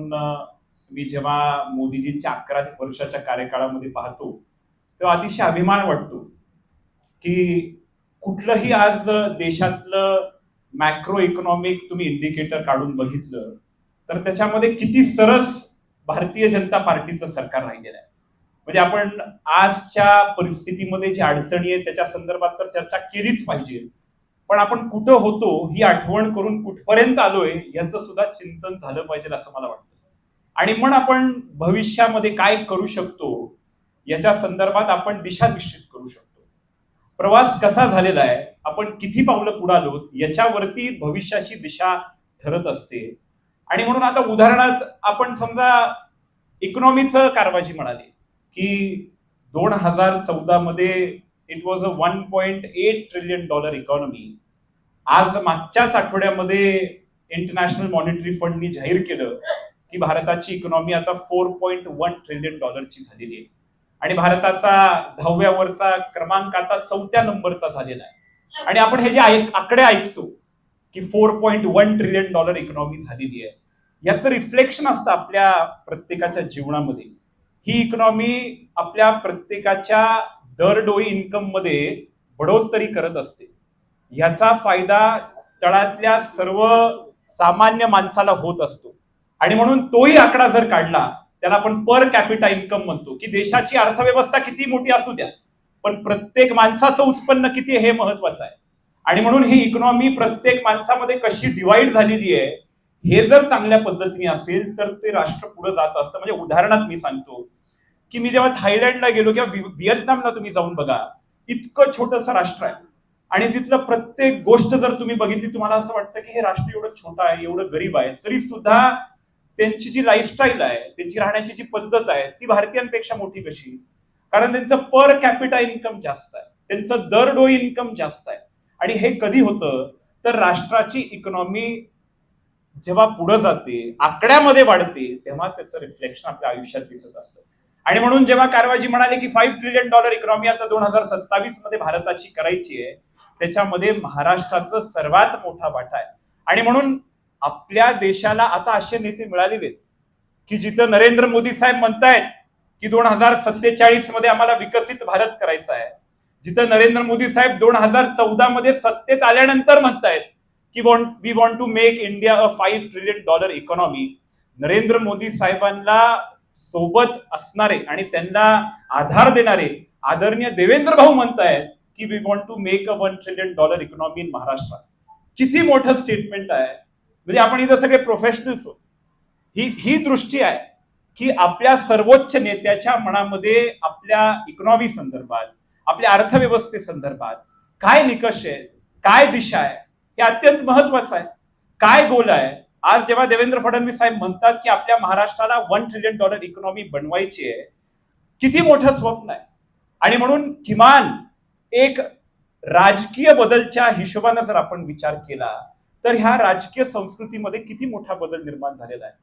मी जेव्हा मोदीजींच्या अकरा वर्षाच्या कार्यकाळामध्ये पाहतो तेव्हा अतिशय अभिमान वाटतो की कुठलंही आज देशातलं मॅक्रो इकॉनॉमिक तुम्ही इंडिकेटर काढून बघितलं तर त्याच्यामध्ये किती सरस भारतीय जनता पार्टीचं सरकार राहिलेलं आहे. म्हणजे आपण आजच्या परिस्थितीमध्ये जी अडचणी आहे त्याच्या संदर्भात तर चर्चा केलीच पाहिजे. पण आपण कुठं होतो ही आठवण करून कुठपर्यंत आलोय याचं सुद्धा चिंतन झालं पाहिजे असं मला वाटतं. आणि मग आपण भविष्यामध्ये काय करू शकतो याच्या संदर्भात आपण दिशा निश्चित करू शकतो. प्रवास कसा झालेला आहे आपण किती पावलं पुढालो याच्यावरती भविष्याची दिशा ठरत असते. आणि म्हणून आता उदाहरणार्थ आपण समजा इकॉनॉमीचं कारवाजी म्हणाले की दोन हजार चौदा मध्ये it was a one point eight trillion dollar economy आज मागच्याच आठवड्यामध्ये इंटरनॅशनल मॉनिटरी फंडनी जाहीर केलं की भारताची इकॉनॉमी आता फोर पॉइंट वन ट्रिलियन डॉलरची झालेली आहे. आणि भारताचा दहाव्यावरचा क्रमांक आता चौथ्या नंबरचा झालेला आहे. आणि आपण हे जे आकडे ऐकतो की four point one trillion dollar economy झालेली आहे. याचं रिफ्लेक्शन असतं आपल्या प्रत्येकाच्या जीवनामध्ये. ही इकॉनॉमी आपल्या प्रत्येकाच्या दरडोई इन्कममध्ये मध्ये बढोतरी करत असते. याचा फायदा तळातल्या सर्व सामान्य माणसाला होत असतो. आणि म्हणून तोही आकडा जर काढला त्याला आपण पर कॅपिटा इन्कम म्हणतो. की देशाची अर्थव्यवस्था किती मोठी असू द्या पण प्रत्येक माणसाचं उत्पन्न किती हे महत्वाचं आहे. आणि म्हणून ही इकॉनॉमी प्रत्येक माणसामध्ये कशी डिवाइड झालेली आहे हे जर चांगल्या पद्धतीने असेल तर ते राष्ट्र पुढे जात असतं. म्हणजे उदाहरणात मी सांगतो की मी जेव्हा थायलंडला गेलो किंवा व्हिएतनामला तुम्ही जाऊन बघा इतकं छोटंसं राष्ट्र आहे. आणि तिथलं प्रत्येक गोष्ट जर तुम्ही बघितली तुम्हाला असं वाटतं की हे राष्ट्र एवढं छोटं आहे एवढं गरीब आहे तरी सुद्धा त्यांची जी लाईफस्टाईल आहे त्यांची राहण्याची जी पद्धत आहे ती भारतीयांपेक्षा मोठी कशी? कारण त्यांचं पर कॅपिटा इन्कम जास्त आहे. त्यांचं दरडोई इन्कम जास्त आहे. आणि हे कधी होतं? तर राष्ट्राची इकॉनॉमी जेव्हा पुढे जाते आकड्यामध्ये वाढते तेव्हा त्याचं रिफ्लेक्शन आपल्या आयुष्यात दिसत असतं. आणि म्हणून जेव्हा कारवाजी म्हणाले की फाईव्ह ट्रिलियन डॉलर इकॉनॉमी आता दोन हजार सत्तावीसमध्ये भारताची करायची आहे त्याच्यामध्ये महाराष्ट्राचा सर्वात मोठा वाटा आहे. आणि म्हणून आपल्या देशाला आता असे नेते मिळालेले आहेत की जिथं नरेंद्र मोदी साहेब म्हणतायत की दोन हजार सत्तेचाळीसमध्ये आम्हाला विकसित भारत करायचा आहे. जिथं नरेंद्र मोदी साहेब दोन हजार चौदा मध्ये सत्तेत आल्यानंतर म्हणतायत की want we want to make India a five trillion dollar economy Narendra Modi साहेबांना सोबत असणारे आणि त्यांना आधार देणारे आदरणीय देवेंद्र भाऊ म्हणतायत की we want to make a one trillion dollar economy in Maharashtra किती मोठं स्टेटमेंट आहे. म्हणजे आपण इथं सगळे प्रोफेशनल्स आहोत ही ही दृष्टी आहे की आपल्या सर्वोच्च नेत्याच्या मनामध्ये आपल्या इकॉनॉमी संदर्भात आपल्या अर्थव्यवस्थे संदर्भात काय निकष आहेत काय दिशा आहे हे अत्यंत महत्वाचं आहे. काय गोल आहे आज जेव्हा देवेंद्र फडणवीस साहेब म्हणतात की आपल्या महाराष्ट्राला वन ट्रिलियन डॉलर इकॉनॉमी बनवायची आहे किती मोठं स्वप्न आहे. आणि म्हणून किमान एक राजकीय बदलच्या हिशोबाने जर आपण विचार केला तर ह्या राजकीय संस्कृतीमध्ये किती मोठा बदल निर्माण झालेला आहे.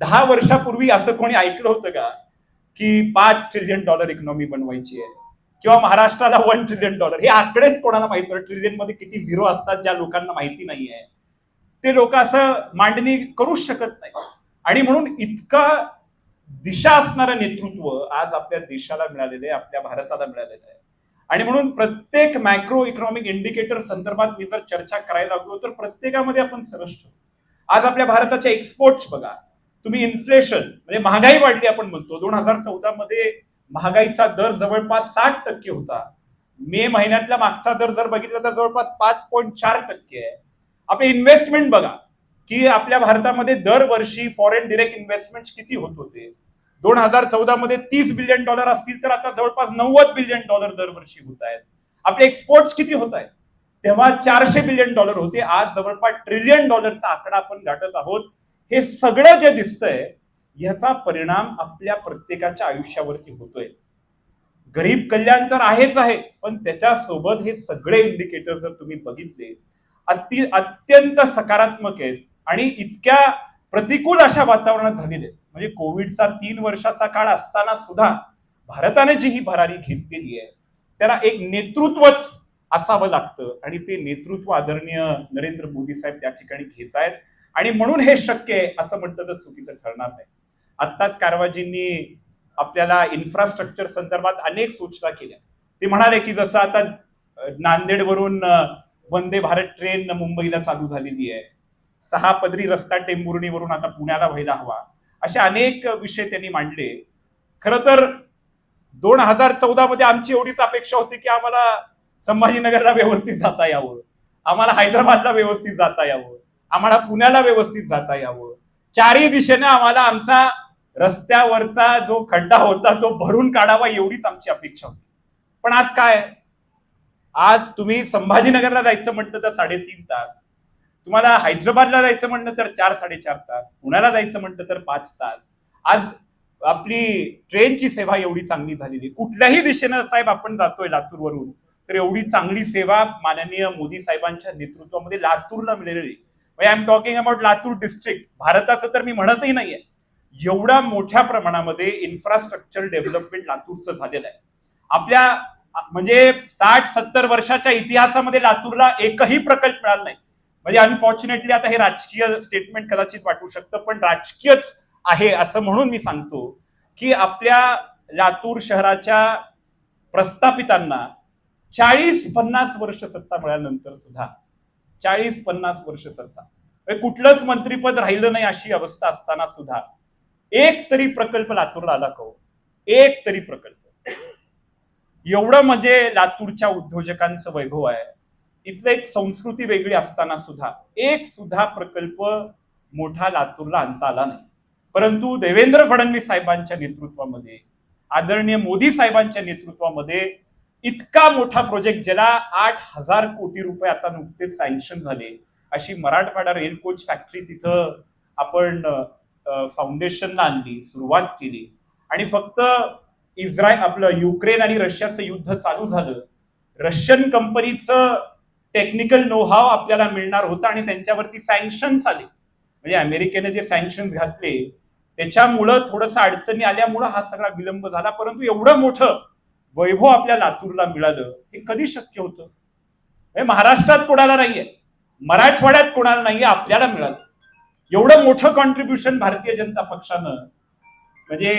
दहा वर्षापूर्वी असं कोणी ऐकलं होतं का की पाच ट्रिलियन डॉलर इकॉनॉमी बनवायची आहे किंवा महाराष्ट्राला वन ट्रिलियन डॉलर हे आकडेच कोणाला माहीत ट्रिलियनमध्ये किती झिरो असतात ज्या लोकांना माहिती नाही आहे ते लोक असं मांडणी करूच शकत नाही. आणि म्हणून इतका दिशा असणारं नेतृत्व आज आपल्या देशाला मिळालेलं आहे आपल्या भारताला मिळालेलं आहे. आणि म्हणून प्रत्येक मॅक्रो इकॉनॉमिक इंडिकेटर संदर्भात मी जर चर्चा करायला लागलो तर प्रत्येकामध्ये आपण सरस आज आपल्या भारताच्या एक्सपोर्ट्स बघा. तुम्ही इन्फ्लेशन म्हणजे महागाई वाढली आपण म्हणतो. दोन हजार चौदा मध्ये महागाईचा दर जवळपास साठ टक्के होता. मे महिन्यातला मागचा दर जर बघितला तर जवळपास पाच पॉईंट चार टक्के आहे. आपले इन्व्हेस्टमेंट बघा. की आपल्या भारतामध्ये दरवर्षी फॉरेन डिरेक्ट इन्व्हेस्टमेंट किती होत होते? दोन हजार चौदा मध्ये तीस बिलियन डॉलर असतील तर आता जवळपास नव्वद बिलियन डॉलर दरवर्षी होत आहेत. आपले एक्सपोर्ट्स किती होत आहेत? तेव्हा चारशे बिलियन डॉलर होते. आज जवळपास ट्रिलियन डॉलरचा आकडा आपण गाठत आहोत. हे सगळं जे दिसतंय याचा परिणाम आपल्या प्रत्येकाच्या आयुष्यावरती होतोय. गरीब कल्याण तर आहेच आहे पण त्याच्यासोबत हे सगळे इंडिकेटर जर तुम्ही बघितले अति अत्यंत सकारात्मक आहेत आणि इतक्या प्रतिकूल अशा वातावरणात झालेले म्हणजे कोविडचा तीन वर्षाचा काळ असताना सुद्धा भारताने जी ही भरारी घेतलेली आहे त्याला एक नेतृत्वच असावं लागतं. आणि ते नेतृत्व आदरणीय नरेंद्र मोदी साहेब त्या ठिकाणी घेत आहेत. आणि म्हणून हे शक्य आहे असं म्हटलं तर चुकीचं ठरणार नाही. आत्ताच कारवाजींनी आपल्याला इन्फ्रास्ट्रक्चर संदर्भात अनेक सूचना केल्या. ते म्हणाले की जसं आता नांदेडवरून वंदे भारत ट्रेन मुंबईला चालू झालेली आहे. सहा पदरी रस्ता टेंबुर्णीवरून आता पुण्याला व्हायला हवा. असे अनेक विषय त्यांनी मांडले. खर तर दोन हजार चौदा मध्ये आमची एवढीच अपेक्षा होती की आम्हाला संभाजीनगरला व्यवस्थित जाता यावं. आम्हाला हैदराबादला व्यवस्थित जाता यावं. आम्हाला पुण्याला व्यवस्थित जाता यावं. चारही दिशेने आम्हाला आमचा रस्त्यावरचा जो खड्डा होता तो भरून काढावा एवढीच आमची अपेक्षा होती. पण आज काय? आज तुम्ही संभाजीनगरला जायचं म्हटलं तर साडेतीन तास. तुम्हाला हैदराबादला जायचं म्हटलं तर चार साडेचार तास. पुण्याला जायचं म्हटलं तर पाच तास. आज आपली ट्रेनची सेवा एवढी चांगली झालेली कुठल्याही दिशेनं साहेब आपण जातोय लातूरवरून तर एवढी चांगली सेवा माननीय मोदी साहेबांच्या नेतृत्वामध्ये लातूरला मिळालेली I am talking about Latur district भारताचं तर मी म्हणतही नाहीये. एवढ्या मोठ्या प्रमाणामध्ये इन्फ्रास्ट्रक्चर डेव्हलपमेंट लातूरचं झालेलं आहे. आपल्या म्हणजे साठ सत्तर वर्षाच्या इतिहासामध्ये लातूरला एकही प्रकल्प मिळाला नाही. म्हणजे अनफॉर्च्युनेटली आता हे राजकीय स्टेटमेंट कदाचित वाटू शकतं पण राजकीयच आहे असं म्हणून मी सांगतो की आपल्या लातूर शहराच्या प्रस्थापितांना चाळीस पन्नास वर्ष सत्ता मिळाल्यानंतर सुद्धा चाळीस पन्नास वर्ष सत्ता. म्हणजे कुठलंच मंत्रीपद राहिलं नाही अशी अवस्था असताना सुद्धा एक तरी प्रकल्प लातूरला आला कहो एक तरी प्रकल्प. एवढं म्हणजे लातूरच्या उद्योजकांचं वैभव आहे. इथलं एक संस्कृती वेगळी असताना सुद्धा एक सुद्धा प्रकल्प मोठा लातूरला आणता आला नाही. परंतु देवेंद्र फडणवीस साहेबांच्या नेतृत्वामध्ये आदरणीय मोदी साहेबांच्या नेतृत्वामध्ये इतका मोठा प्रोजेक्ट ज्याला आठ हजार कोटी रुपये आता नुकतेच सँक्शन झाले अशी मराठवाडा रेल कोच फॅक्टरी तिथं आपण फाउंडेशनला आणली सुरुवात केली. आणि फक्त इस्रायल आपलं युक्रेन आणि रशियाचं युद्ध चालू झालं. रशियन कंपनीचं टेक्निकल नोहाव आपल्याला मिळणार होतं आणि त्यांच्यावरती सँक्शन्स आले. म्हणजे अमेरिकेने जे सँक्शन्स घातले त्याच्यामुळं थोडंसं अडचणी आल्यामुळं हा सगळा विलंब झाला. परंतु एवढं मोठं वैभव आपल्या लातूरला मिळालं हे कधी शक्य होतं? हे महाराष्ट्रात कोणाला नाहीये? मराठवाड्यात कोणाला नाहीये? आपल्याला मिळालं. एवढं मोठं कॉन्ट्रीब्युशन भारतीय जनता पक्षानं म्हणजे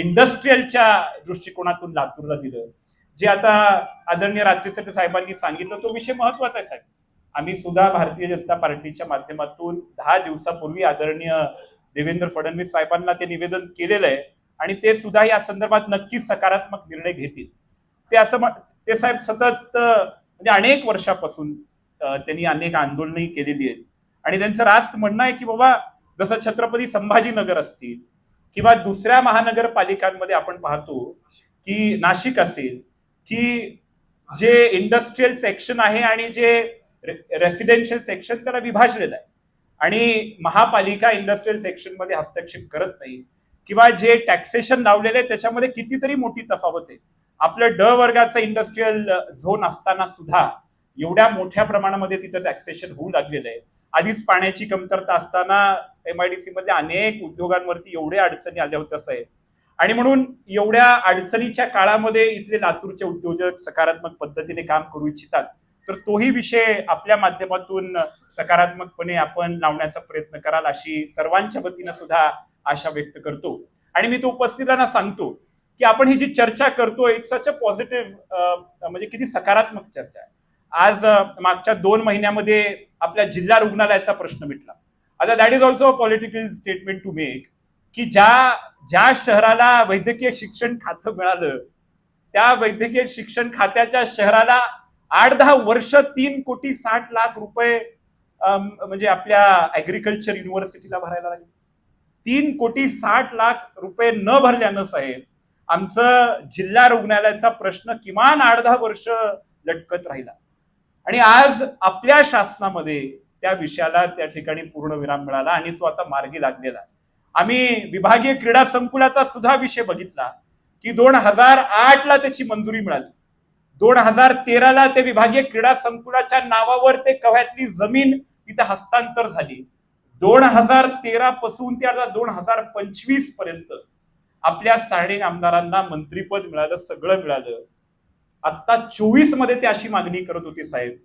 इंडस्ट्रीयलच्या दृष्टिकोनातून लातूरला दिलं. जे आता आदरणीय राज्यसभा साहेबांनी सांगितलं तो विषय महत्त्वाचा आहे साहेब. आम्ही सुद्धा भारतीय जनता पार्टीच्या माध्यमातून दहा दिवसापूर्वी आदरणीय देवेंद्र फडणवीस साहेबांना ते निवेदन केलेलं आहे आणि ते सुद्धा या संदर्भात नक्कीच सकारात्मक निर्णय घेतील. ते असं ते साहेब सतत म्हणजे अनेक वर्षापासून त्यांनी अनेक आंदोलनही केलेली आहेत. आणि त्यांचं रास्त म्हणणं आहे की बाबा जसं छत्रपती संभाजीनगर असतील किंवा दुसऱ्या महानगरपालिकांमध्ये आपण पाहतो की नाशिक असेल की जे इंडस्ट्रीयल सेक्शन आहे आणि जे रेसिडेन्शियल सेक्शन त्याला विभाजलेलं आहे. आणि महापालिका इंडस्ट्रीयल सेक्शनमध्ये हस्तक्षेप करत नाही. किंवा जे टॅक्सेशन लावलेलं आहे त्याच्यामध्ये कितीतरी मोठी तफावत आहे. आपलं ड वर्गाचं इंडस्ट्रीयल झोन असताना सुद्धा एवढ्या मोठ्या प्रमाणामध्ये तिथं टॅक्सेशन होऊ लागलेलं आहे. आधीच पाण्याची कमतरता असताना एम आय डी सी मध्ये अनेक उद्योगांवरती एवढ्या अडचणी आल्या होत्या साहेब. आणि म्हणून एवढ्या अडचणीच्या काळामध्ये इथले लातूरचे उद्योजक सकारात्मक पद्धतीने काम करू इच्छितात तर तोही विषय आपल्या माध्यमातून सकारात्मकपणे आपण लावण्याचा प्रयत्न कराल अशी सर्वांच्या वतीनं सुद्धा आशा व्यक्त करतो. आणि मी तो उपस्थितांना सांगतो की आपण ही जी चर्चा करतोय इट्स सच अ पॉझिटिव्ह म्हणजे किती सकारात्मक चर्चा आहे. आज मागच्या दोन महिन्यामध्ये आपल्या जिल्हा रुग्णालयाचा प्रश्न मिटला. आता that is also a political statement to make की ज्या ज्या शहराला वैद्यकीय शिक्षण खातं मिळालं त्या वैद्यकीय शिक्षण खात्याच्या शहराला आठ दहा वर्ष तीन कोटी साठ लाख रुपये म्हणजे आपल्या ऍग्रिकल्चर युनिव्हर्सिटीला भरायला लागले. तीन कोटी साठ लाख रुपये न भरल्यानं साहेब आमचं जिल्हा रुग्णालयाचा प्रश्न किमान आठ दहा वर्ष लटकत राहिला. आणि आज आपल्या शासनामध्ये त्या विषयाला त्या ठिकाणी पूर्ण विराम मिळाला आणि तो आता मार्गी लागलेला. आम्ही विभागीय क्रीडा संकुलाचा सुद्धा विषय बघितला की दोन हजार आठ ला त्याची मंजुरी मिळाली. दोन हजार तेराला ते विभागीय क्रीडा संकुलाच्या नावावर ते कव्यातली जमीन तिथे हस्तांतर झाली. दोन हजार तेरा पासून ते आता दोन हजार पंचवीसपर्यंत आपल्या स्थानिक आमदारांना मंत्रीपद मिळालं सगळं मिळालं. आता चोवीसमध्ये ते अशी मागणी करत होते साहेब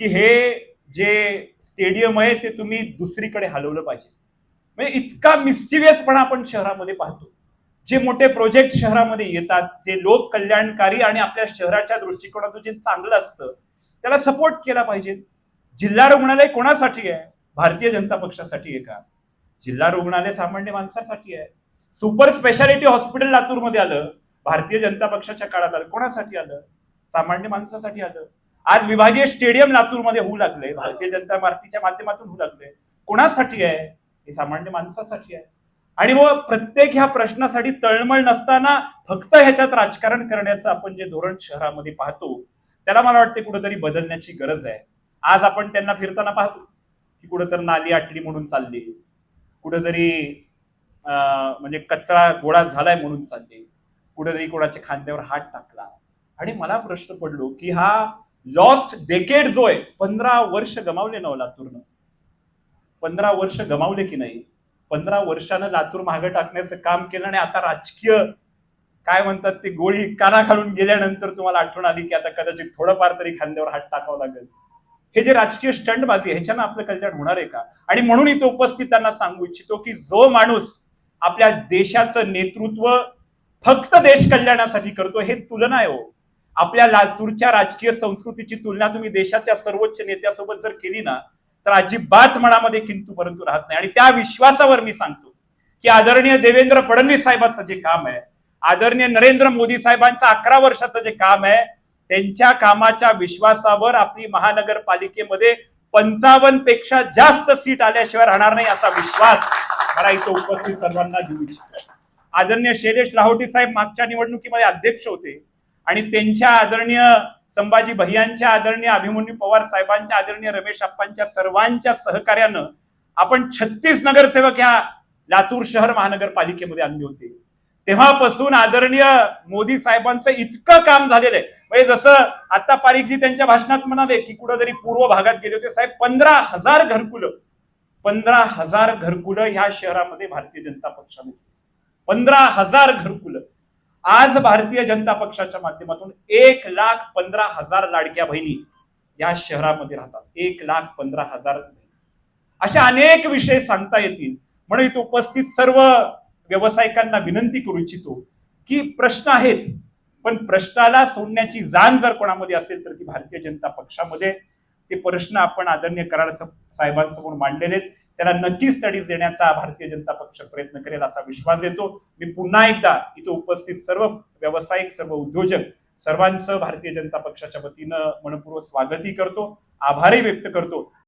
की हे जे स्टेडियम आहे ते तुम्ही दुसरीकडे हलवलं पाहिजे. म्हणजे इतका मिस्चिवियसपणा आपण शहरामध्ये पाहतो. जे मोठे प्रोजेक्ट शहरामध्ये येतात जे लोक कल्याणकारी आणि आपल्या शहराच्या दृष्टिकोनातून जे चांगलं असतं त्याला सपोर्ट केला पाहिजे. जिल्हा रुग्णालय कोणासाठी आहे? भारतीय जनता पक्षासाठी आहे का? जिल्हा रुग्णालय सामान्य माणसासाठी आहे. सुपर स्पेशालिटी हॉस्पिटल लातूरमध्ये आलं भारतीय जनता पक्षाच्या काळात आलं. कोणासाठी आलं? सामान्य माणसासाठी आलं. आज विभागीय स्टेडियम लातूरमध्ये होऊ लागले भारतीय जनता पार्टीच्या माध्यमातून होऊ लागले कोणासाठी आहे? हे सामान्य माणसासाठी आहे. आणि मग प्रत्येक ह्या प्रश्नासाठी तळमळ नसताना फक्त ह्याच्यात राजकारण करण्याचं आपण जे धोरण शहरामध्ये पाहतो त्याला मला वाटते कुठेतरी बदलण्याची गरज आहे. आज आपण त्यांना फिरताना पाहतो की कुठेतरी नाली आटली म्हणून चालली. कुठेतरी अं, म्हणजे कचरा गोळा झालाय म्हणून चालली. कुठेतरी कोणाच्या खांद्यावर हात टाकला. आणि मला प्रश्न पडलो की हा लॉस्ट डेकेड जो आहे पंधरा वर्ष गमावले ना हो लातूरनं? पंधरा वर्ष गमावले की नाही? पंधरा वर्षानं लातूर मागे टाकण्याचं काम केलं आणि आता राजकीय काय म्हणतात ते गोळी काना खालून गेल्यानंतर तुम्हाला आठवण आली की आता कदाचित थोडंफार तरी खांद्यावर हात टाकावं लागेल? हे जे राजकीय स्टंटबाजी ह्याच्यानं आपलं कल्याण होणार आहे का? आणि म्हणून इथे उपस्थितांना सांगू इच्छितो की जो माणूस आपल्या देशाचं नेतृत्व फक्त देश कल्याणासाठी करतो हे तुलना आहे हो. आपल्या लातूरच्या राजकीय संस्कृतीची तुलना तुम्ही देशाच्या सर्वोच्च नेत्यासोबत जर केली ना तर अजिबात मनामध्ये किंतू परंतु राहत नाही. आणि त्या विश्वासावर मी सांगतो की आदरणीय देवेंद्र फडणवीस साहेबांचं जे काम आहे आदरणीय नरेंद्र मोदी साहेबांचं अकरा वर्षाचं जे काम आहे त्यांच्या कामाच्या विश्वासावर आपली महानगरपालिकेमध्ये पंचावन्नपेक्षा जास्त सीट आल्याशिवाय राहणार नाही असा विश्वास मला इथं उपस्थित सर्वांना देऊ इच्छितो. आदरणीय शैलेश लाहोटी साहेब मागच्या निवडणुकीमध्ये अध्यक्ष होते. आणि त्यांच्या आदरणीय संभाजी भैयांच्या आदरणीय अभिमन्यू पवार साहेबांच्या आदरणीय रमेश आप्पांच्या सर्वांच्या सहकार्यानं आपण छत्तीस नगरसेवक ह्या लातूर शहर महानगरपालिकेमध्ये आणले होते. तेव्हापासून आदरणीय मोदी साहेबांचं इतकं काम झालेलं आहे. म्हणजे जसं आता पारिकजी त्यांच्या भाषणात म्हणाले की कुठंतरी पूर्व भागात गेले होते. साहेब पंधरा हजार घरकुलं पंधरा हजार घरकुलं ह्या शहरामध्ये भारतीय जनता पक्षाने केली. पंधरा हजार घरकुल. आज भारतीय जनता पक्षाच्या माध्यमातून एक लाख पंधरा हजार लाडक्या बहिणी या शहरामध्ये राहतात. एक लाख पंधरा हजार. असे अनेक विषय सांगता येतील. म्हणून इथे उपस्थित सर्व व्यावसायिकांना विनंती करू इच्छितो की प्रश्न आहेत पण प्रश्नाला सोडण्याची जाण जर कोणामध्ये असेल तर ती भारतीय जनता पक्षामध्ये ते प्रश्न आपण आदरणीय कराड साहेबांसमोर मांडलेले आहेत. त्याला नक्कीच स्टडीज देण्याचा भारतीय जनता पक्ष प्रयत्न करेल असा विश्वास देतो. मी पुन्हा एकदा इथं उपस्थित सर्व व्यावसायिक सर्व उद्योजक सर्वांचं भारतीय जनता पक्षाच्या वतीनं मनपूर्वक स्वागतही करतो. आभारही व्यक्त करतो.